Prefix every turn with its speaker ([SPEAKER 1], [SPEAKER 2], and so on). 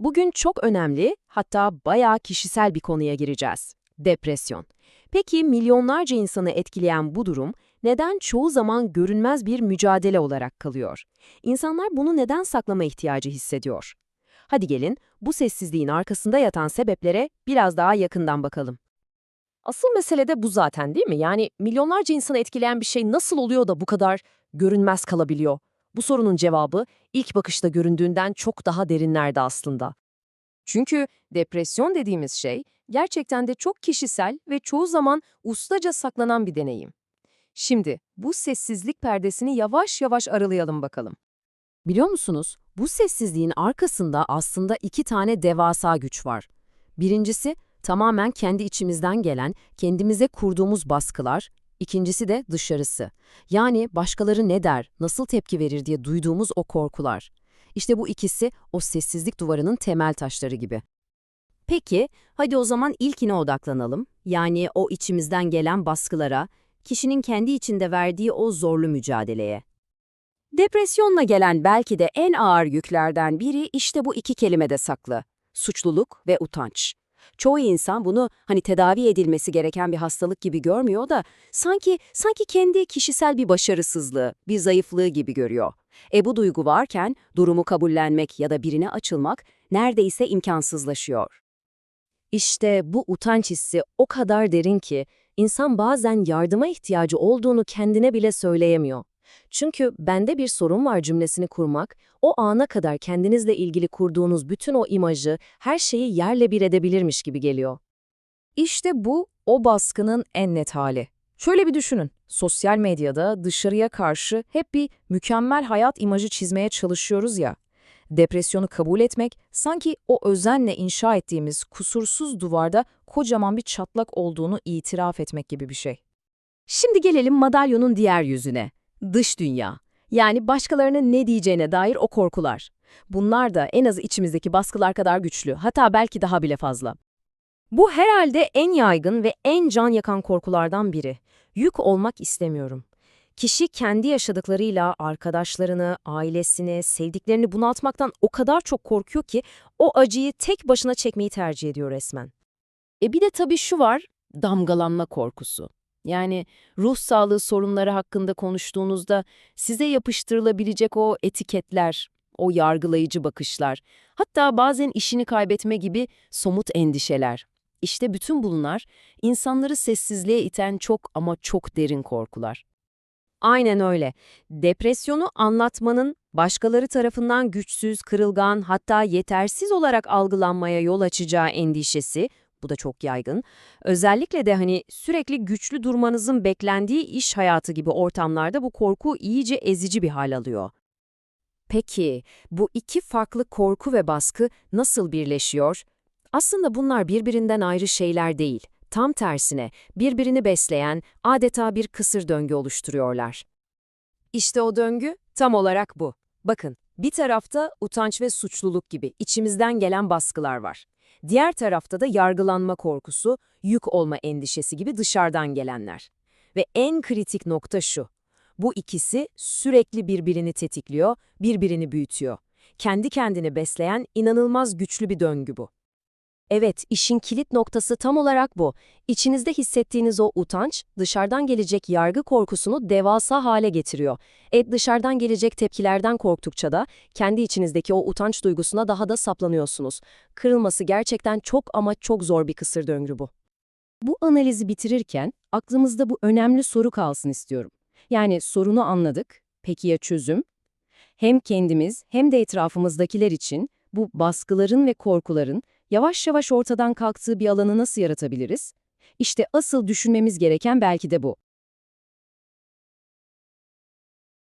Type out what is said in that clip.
[SPEAKER 1] Bugün çok önemli, hatta bayağı kişisel bir konuya gireceğiz. Depresyon. Peki milyonlarca insanı etkileyen bu durum neden çoğu zaman görünmez bir mücadele olarak kalıyor? İnsanlar bunu neden saklama ihtiyacı hissediyor? Hadi gelin bu sessizliğin arkasında yatan sebeplere biraz daha yakından bakalım.
[SPEAKER 2] Asıl mesele de bu zaten değil mi? Yani milyonlarca insanı etkileyen bir şey nasıl oluyor da bu kadar görünmez kalabiliyor? Bu sorunun cevabı ilk bakışta göründüğünden çok daha derinlerde aslında. Çünkü depresyon dediğimiz şey gerçekten de çok kişisel ve çoğu zaman ustaca saklanan bir deneyim. Şimdi bu sessizlik perdesini yavaş yavaş aralayalım bakalım.
[SPEAKER 1] Biliyor musunuz, bu sessizliğin arkasında aslında iki tane devasa güç var. Birincisi, tamamen kendi içimizden gelen, kendimize kurduğumuz baskılar, ikincisi de dışarısı. Yani başkaları ne der, nasıl tepki verir diye duyduğumuz o korkular. İşte bu ikisi o sessizlik duvarının temel taşları gibi. Peki, hadi o zaman ilkine odaklanalım. Yani o içimizden gelen baskılara, kişinin kendi içinde verdiği o zorlu mücadeleye. Depresyonla gelen belki de en ağır yüklerden biri işte bu iki kelimede saklı. Suçluluk ve utanç. Çoğu insan bunu hani tedavi edilmesi gereken bir hastalık gibi görmüyor da sanki sanki kendi kişisel bir başarısızlığı, bir zayıflığı gibi görüyor. E bu duygu varken durumu kabullenmek ya da birine açılmak neredeyse imkansızlaşıyor. İşte bu utanç hissi o kadar derin ki insan bazen yardıma ihtiyacı olduğunu kendine bile söyleyemiyor. Çünkü bende bir sorun var cümlesini kurmak, o ana kadar kendinizle ilgili kurduğunuz bütün o imajı, her şeyi yerle bir edebilirmiş gibi geliyor.
[SPEAKER 2] İşte bu o baskının en net hali. Şöyle bir düşünün. Sosyal medyada dışarıya karşı hep bir mükemmel hayat imajı çizmeye çalışıyoruz ya. Depresyonu kabul etmek sanki o özenle inşa ettiğimiz kusursuz duvarda kocaman bir çatlak olduğunu itiraf etmek gibi bir şey.
[SPEAKER 1] Şimdi gelelim madalyonun diğer yüzüne. Dış dünya. Yani başkalarının ne diyeceğine dair o korkular. Bunlar da en az içimizdeki baskılar kadar güçlü, hatta belki daha bile fazla. Bu herhalde en yaygın ve en can yakan korkulardan biri. Yük olmak istemiyorum. Kişi kendi yaşadıklarıyla arkadaşlarını, ailesini, sevdiklerini bunaltmaktan o kadar çok korkuyor ki o acıyı tek başına çekmeyi tercih ediyor resmen. E bir de tabii şu var, damgalanma korkusu. Yani ruh sağlığı sorunları hakkında konuştuğunuzda size yapıştırılabilecek o etiketler, o yargılayıcı bakışlar, hatta bazen işini kaybetme gibi somut endişeler. İşte bütün bunlar insanları sessizliğe iten çok ama çok derin korkular. Aynen öyle. Depresyonu anlatmanın başkaları tarafından güçsüz, kırılgan hatta yetersiz olarak algılanmaya yol açacağı endişesi, bu da çok yaygın. Özellikle de hani sürekli güçlü durmanızın beklendiği iş hayatı gibi ortamlarda bu korku iyice ezici bir hal alıyor. Peki, bu iki farklı korku ve baskı nasıl birleşiyor? Aslında bunlar birbirinden ayrı şeyler değil. Tam tersine birbirini besleyen adeta bir kısır döngü oluşturuyorlar. İşte o döngü tam olarak bu. Bakın, bir tarafta utanç ve suçluluk gibi içimizden gelen baskılar var. Diğer tarafta da yargılanma korkusu, yük olma endişesi gibi dışarıdan gelenler. Ve en kritik nokta şu. Bu ikisi sürekli birbirini tetikliyor, birbirini büyütüyor. Kendi kendini besleyen inanılmaz güçlü bir döngü bu. Evet, işin kilit noktası tam olarak bu. İçinizde hissettiğiniz o utanç, dışarıdan gelecek yargı korkusunu devasa hale getiriyor. E dışarıdan gelecek tepkilerden korktukça da kendi içinizdeki o utanç duygusuna daha da saplanıyorsunuz. Kırılması gerçekten çok ama çok zor bir kısır döngü bu. Bu analizi bitirirken aklımızda bu önemli soru kalsın istiyorum. Yani sorunu anladık, peki ya çözüm? Hem kendimiz hem de etrafımızdakiler için bu baskıların ve korkuların yavaş yavaş ortadan kalktığı bir alanı nasıl yaratabiliriz? İşte asıl düşünmemiz gereken belki de bu.